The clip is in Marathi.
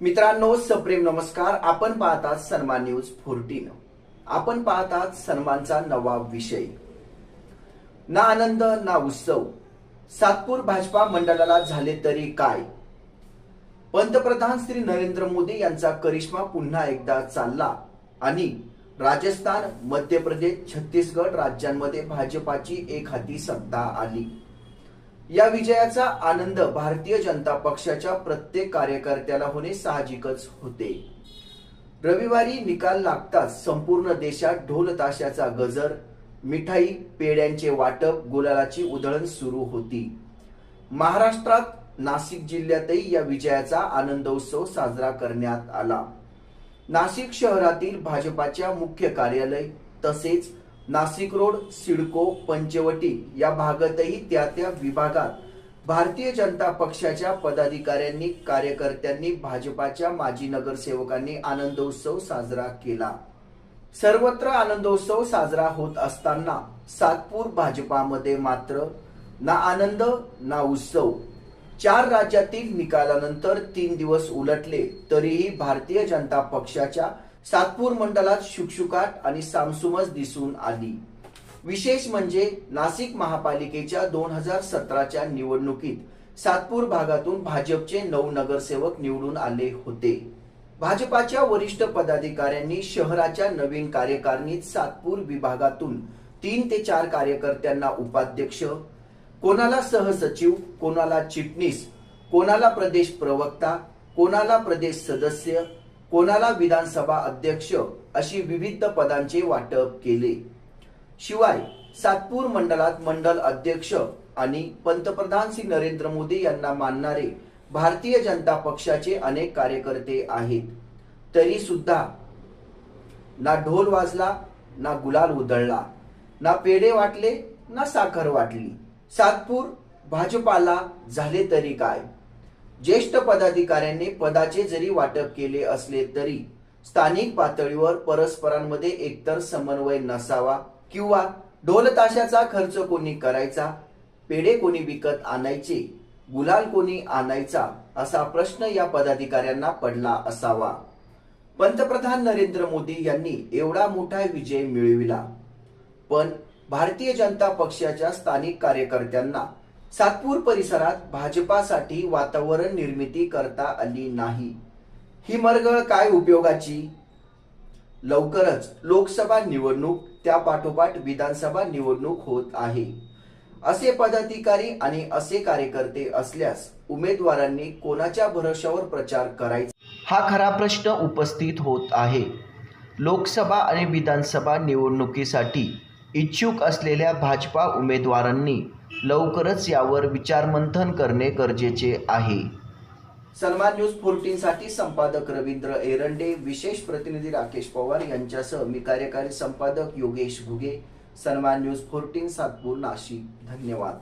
मित्रांनो सप्रेम नमस्कार. आपण पाहतात सन्मान न्यूज फोर्टीन. आपण पाहतात सन्मानचा नवा विषय. ना आनंद ना उत्सव. सातपूर भाजपा मंडळाला झाले तरी काय? पंतप्रधान श्री नरेंद्र मोदी यांचा करिश्मा पुन्हा एकदा चालला आणि राजस्थान मध्य प्रदेश छत्तीसगड राज्यांमध्ये भाजपाची एक हाती सत्ता आली. या विजयाचा आनंद भारतीय जनता पक्षाच्या प्रत्येक कार्यकर्त्याला होणे साहजिकच होते. रविवारी निकाल लागताच संपूर्ण देशात ढोल ताशाचा गजर मिठाई पेड्यांचे वाटप गुलालाची उधळण सुरू होती. महाराष्ट्रात नाशिक जिल्ह्यातही या विजयाचा आनंदोत्सव साजरा करण्यात आला. नाशिक शहरातील भाजपाच्या मुख्य कार्यालय तसेच नाशिक रोड सिडको पंचवटी या भागातही त्या त्या विभागात भारतीय जनता पक्षाच्या पदाधिकाऱ्यांनी कार्यकर्त्यांनी भाजपाच्या माजी नगरसेवकांनी आनंदोत्सव साजरा केला. सर्वत्र आनंदोत्सव साजरा होत असताना सातपूर भाजपामध्ये मात्र ना आनंद ना उत्सव. चार राज्यातील निकालानंतर तीन दिवस उलटले तरीही भारतीय जनता पक्षाच्या सातपूर मंडळात शुकशुकाट आणि सामसुमस दिसून आली. विशेष म्हणजे नाशिक महापालिकेच्या दोन हजार सतराच्या निवडणुकीत सातपूर भागातून भाजपचे नऊ नगरसेवक निवडून आले होते. भाजपाच्या वरिष्ठ पदाधिकाऱ्यांनी शहराच्या नवीन कार्यकारिणीत सातपूर विभागातून तीन ते चार कार्यकर्त्यांना उपाध्यक्ष कोणाला सहसचिव कोणाला चिटणीस कोणाला प्रदेश प्रवक्ता कोणाला प्रदेश सदस्य कोणाला विधानसभा अध्यक्ष अशी विविध पदांचे वाटप केले? शिवाय सातपूर मंडळात मंडल अध्यक्ष आणि पंतप्रधान श्री नरेंद्र मोदी यांना मानणारे भारतीय जनता पक्षाचे अनेक कार्यकर्ते आहेत. तरी सुद्धा ना ढोल वाजला ना गुलाल उधळला ना पेढे वाटले ना साखर वाटली. सातपूर भाजपाला झाले तरी काय? ज्येष्ठ पदाधिकाऱ्यांनी पदाचे जरी वाटप केले असले तरी स्थानिक पातळीवर परस्परांमध्ये एकतर समन्वय नसावा किंवा ढोलताशाचा खर्च कोणी करायचा पेढे कोणी विकत आणायचे गुलाल कोणी आणायचा असा प्रश्न या पदाधिकाऱ्यांना पडला असावा. पंतप्रधान नरेंद्र मोदी यांनी एवढा मोठा विजय मिळविला. पण भारतीय जनता पक्षाच्या स्थानिक कार्यकर्त्यांना सातपूर परिसरात भाजपासाठी वातावरण निर्मिती करता आली नाही. ही मरगळ काय उपयोगाची? लवकरच लोकसभा निवडणूक त्या पाठोपाठ विधानसभा निवडणूक होत आहे. असे पदाधिकारी आणि असे कार्यकर्ते असल्यास उमेदवारांनी कोणाच्या भरोशावर प्रचार करायचा? हा खरा प्रश्न उपस्थित होत आहे. लोकसभा आणि विधानसभा निवडणुकीसाठी इच्छुक असलेल्या भाजपा उमेदवारांनी लवकरच यावर विचारमंथन करणे गरजेचे आहे. सन्मान न्यूज फोर्टीन साठी संपादक रवींद्र एरंडे विशेष प्रतिनिधी राकेश पवार यांच्यासह मी कार्यकारी संपादक योगेश घुगे. सन्मान न्यूज फोर्टीन सातपूर नाशिक. धन्यवाद.